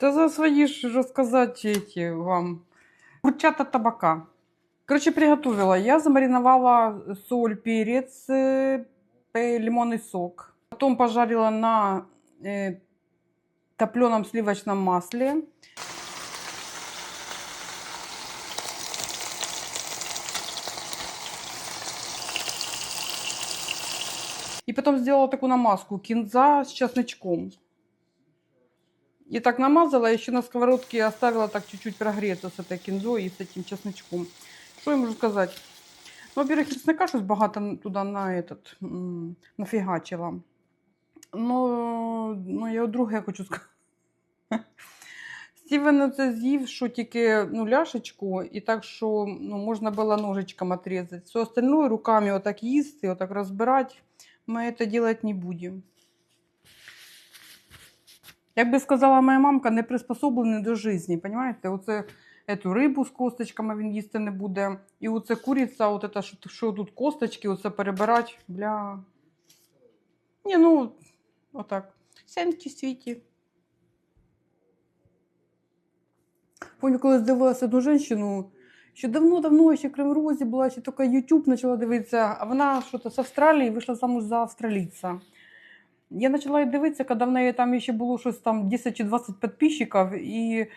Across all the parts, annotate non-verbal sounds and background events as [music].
Да за свои ж рассказать эти вам. Курчата табака. Короче, приготовила. Я замариновала соль, перец, э, э, лимонный сок. Потом пожарила на э, топленом сливочном масле. И потом сделала такую намазку кинза с чесночком. И так намазала, еще на сковородке оставила так чуть-чуть прогреться с этой кинзой и с этим чесночком. Что я можу сказати? Ну, во-первых, чеснока щось багато туди на этот, м, нафігачила. Ну, ну, я друге хочу сказати. Стівен це з'їв, що тільки ну, ляшечку, і так, що ну, можна було ножичком отрезати. Все остальное руками отак їсти, отак розбирати, ми це робити не будемо. Як би сказала моя мамка, не приспособлений до житті, понимаєте? Оце эту рибу з косточками він їсти не буде. І оце куриця, от это, що, що тут косточки, оце перебирати, бля. Ні, ну, отак. Сенті світі. Помню, коли дивилася одну жінку, ще давно-давно, ще в Кривому Розі була, ще тільки YouTube почала дивитися, а вона щось з Австралії вийшла замуж за австралійця. Я почала її дивитися, коли в неї там ще було щось там 10 чи 20 підписчиків, і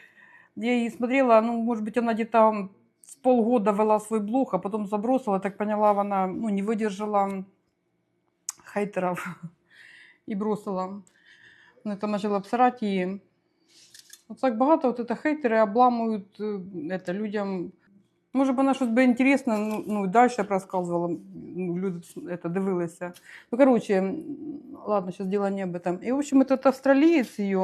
я її смотрела, ну, может быть, она где-то с полгода вела свой блог, а потом забросила, так поняла, она ну, не выдержала хейтеров и бросила. Вони там почали обсирати її. От так багато от это хейтери обламують е, это, людям. Може б вона щось би інтересне, ну, ну і далі б розказувала, ну, люди б это, дивилися. Ну, короче, м, ладно, сейчас дело не об этом. І, в общем, этот австралієць її,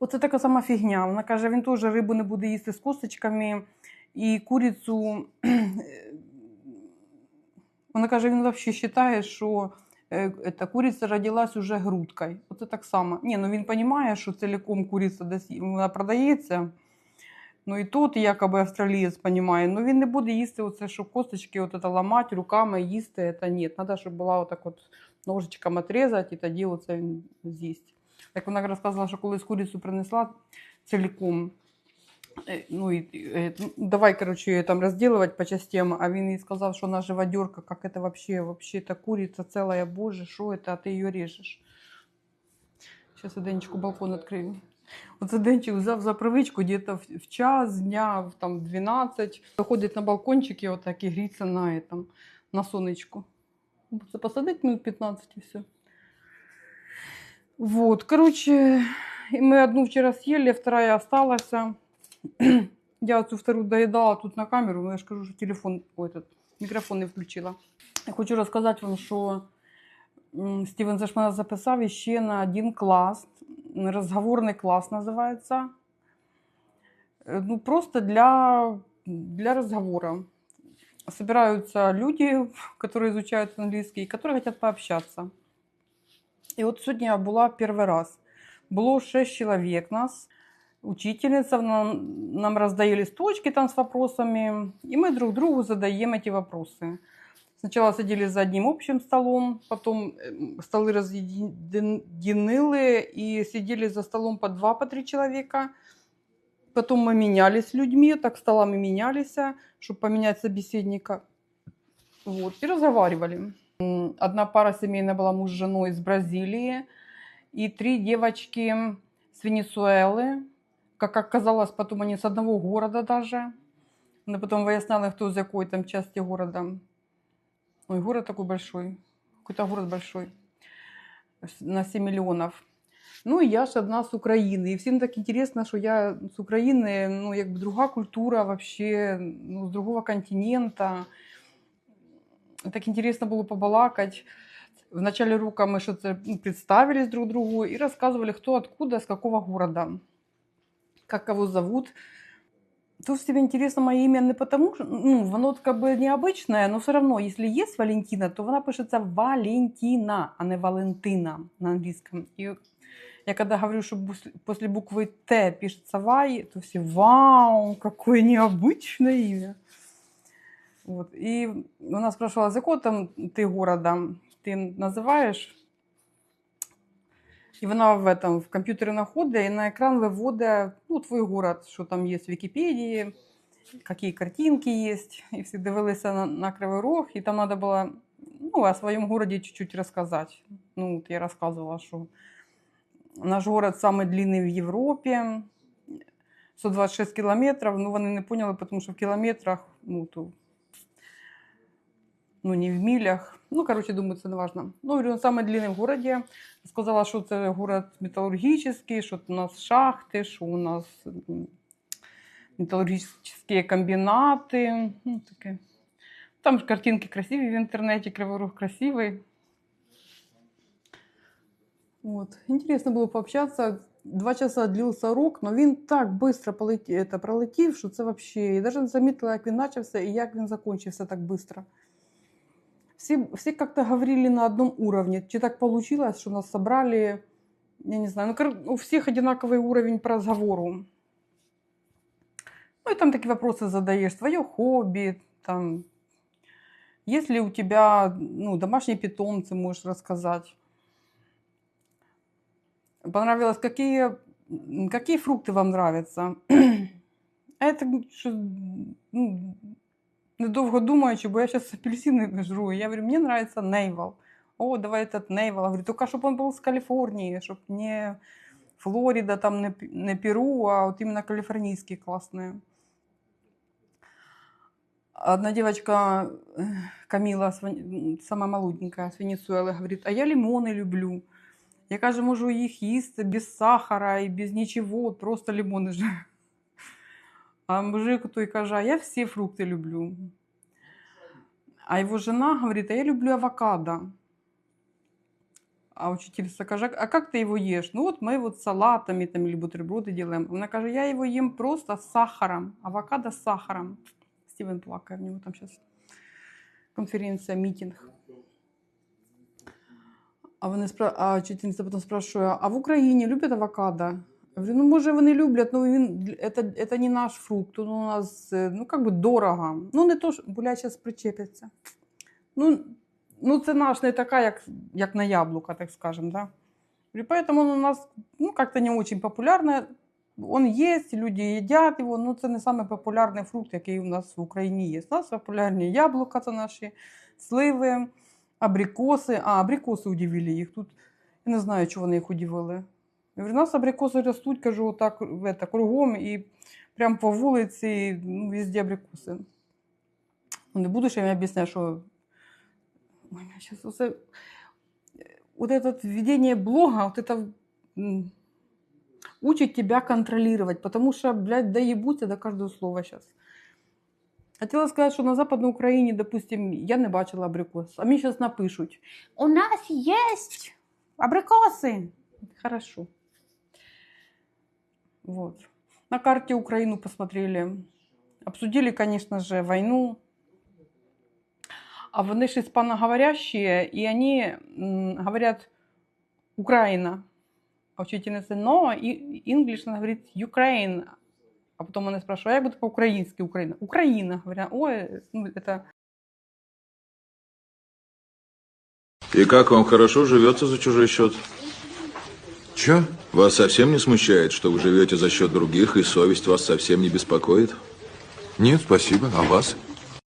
Оце така сама фігня. Вона каже, він теж рибу не буде їсти з косточками і курицю. [clears throat] Вона каже, він взагалі вважає, що е, ета, куриця родилась уже грудкою. Оце так само. Ні, ну він розуміє, що цілком куриця десь вона продається. Ну і тут якоби австралієць розуміє, ну він не буде їсти оце, що косточки от это ламати руками, їсти, це ні. Треба, щоб була отак от ножичком отрізати, і тоді оце він з'їсть. Як вона розказувала, що колись курицю принесла цілком. Е, Ну, і, е, ну, давай, короче, ее там розділувати по частям, а він їй сказав, що вона живодерка, як це вообще, вообще это курица целая, боже, що это, а ти її режеш. Зараз я Денечку балкон відкрию. Оце Денчик взяв за привичку где-то в, в час дня, в там 12, виходить на балкончик і отак і гріться на, этом, на сонечку. Це посадить минут 15 і все. Вот, короче, и мы одну вчера съели, вторая осталась. [clears throat] Я эту вторую доедала тут на камеру, но я же скажу, что телефон, ой, этот, микрофон не включила. Я хочу розказати вам, що м, Стівен Зашмана записав ще на один клас, розговорний клас називається. Е, Ну, просто для, для разговора. Собираются люди, которые изучают английский, которые хотят пообщаться. І от сьогодні я була перший раз. Було шість чоловік нас. Учительница нам, нам роздає листочки там з вопросами, і ми друг другу задаємо ці вопроси. Сначала сидели за одним общим столом, потом э, столы разъединили и сидели за столом по два, по три человека. Потом мы менялись людьми, так столами менялись, чтобы поменять собеседника. Вот, и разговаривали. Одна пара семейная была муж с женой из Бразилии, и три девочки с Венесуэлы. Как оказалось, потом они с одного города даже. Мы потом выясняли, кто из какой там части города. Ой, город такой большой. Какой-то город большой. С- На 7 миллионов. Ну, і я ж одна з України. І всім так інтересно, що я з України, ну, якби друга культура вообще, ну, з другого континента. Так интересно было побалакать. Вначале рука мы что-то ну, представились друг другу и рассказывали, кто откуда, с какого города, как кого зовут. Тут тебе интересно мое имя не потому, что ну, оно как бы необычное, но все равно, если есть Валентина, то она пишется Валентина, а не Валентина на английском. И я когда говорю, что после буквы Т пишется Вай, то все «Вау, какое необычное имя!» Вот. И она спрашивала, из какого там ты города ты называешь? І вона в, этом, в комп'ютері знаходить і на екран виводить ну, твій город, що там є в Вікіпедії, які картинки є. І всі дивилися на, на Кривий Рог, і там треба було ну, о своєму городі чуть-чуть розказати. Ну, от я розказувала, що наш город самый длинный в Європі. 126 кілометрів. Ну, вони не поняли, тому що в кілометрах, ну, то, ну, не в милях. Ну, короче, думаю, це не важно. Ну, говорю, он самый длинный в городі. Сказала, що це город металлургический, що у нас шахти, що у нас м, металлургические комбинаты. Ну, таке. Там ж картинки красиві в інтернеті, Кривий Рог красивий. Вот. Интересно было пообщаться. Два часа длился урок, но він так быстро полетів, это, пролетів, що це вообще. Я даже не замітила, як він почався і як він закончився так быстро. Все, все как-то говорили на одном уровне. Чи так получилось, что нас собрали, я не знаю, ну, у всех одинаковый уровень по разговору. Ну и там такие вопросы задаешь, твое хобби, там, есть ли у тебя ну, домашние питомцы, можешь рассказать. Понравилось, какие, какие фрукты вам нравятся. [clears throat] Это ну, недовго думаючи, бо я зараз апельсини жру. Я говорю, мені нравится нейвал. О, давай этот нейвал. Говорю, только чтобы он был с Калифорнии, чтобы не Флорида, там не, П- не Перу, а вот именно калифорнийские классные. Одна девочка, э, Камила, с Вен- м, сама молоденькая, с Венесуэлы, говорит, а я лимоны люблю. Я, каже, можу їх їсти без сахара і без нічого, от просто лимони ж. А мужик той каже, а я всі фрукти люблю. А его жена говорит, а я люблю авокадо. А учительница каже, а как ты его ешь? Ну вот мы вот с салатами там, или бутерброды делаем. Она каже, я его ем просто с сахаром. Авокадо с сахаром. Стивен плакає, в нього там сейчас конференція, мітинг. А вони спра... а учительниця потім спрашує, а в Україні люблять авокадо? Говорю, ну може вони люблять, але він це, це не наш фрукт, він у нас е, ну как би дорого. Ну не то, що буля зараз. Ну, ну це наш не така, як, як на яблука, так скажем, да. Поэтому у нас ну, как-то не очень популярный. Он есть, люди їдять його, ну це не самий популярний фрукт, який у нас в Україні є. У нас популярні яблука, це наші сливи, абрикоси. А, абрикоси удивили їх. Тут я не знаю, чого вони їх удивили. Я говорю, у нас абрикоси ростуть, кажу, отак в это, кругом і прямо по вулиці, ну, везде абрикоси. Ну, не буду ще я об'ясняти, що. Ой, я сейчас усе... Вот это введение блога, вот это м, учит тебя контролировать, потому что, блядь, доебуться до каждого слова сейчас. Хотела сказать, что на Западной Украине, допустим, я не бачила абрикос, а мне сейчас напишут. У нас есть абрикосы. Хорошо. Вот. На карте Украину посмотрели. Обсудили, конечно же, войну. А вони ж испаноговорящие, и они м, говорят Украина. А учительница, но и English, она говорит Ukraine. А потом она спрашивает, а як буде по-українськи Україна? Україна. Говорят, ой, ну, это... И как вам хорошо живется за чужой счет? Чё? Вас совсем не смущает, что вы живете за счет других, и совесть вас совсем не беспокоит? Нет, спасибо. А вас?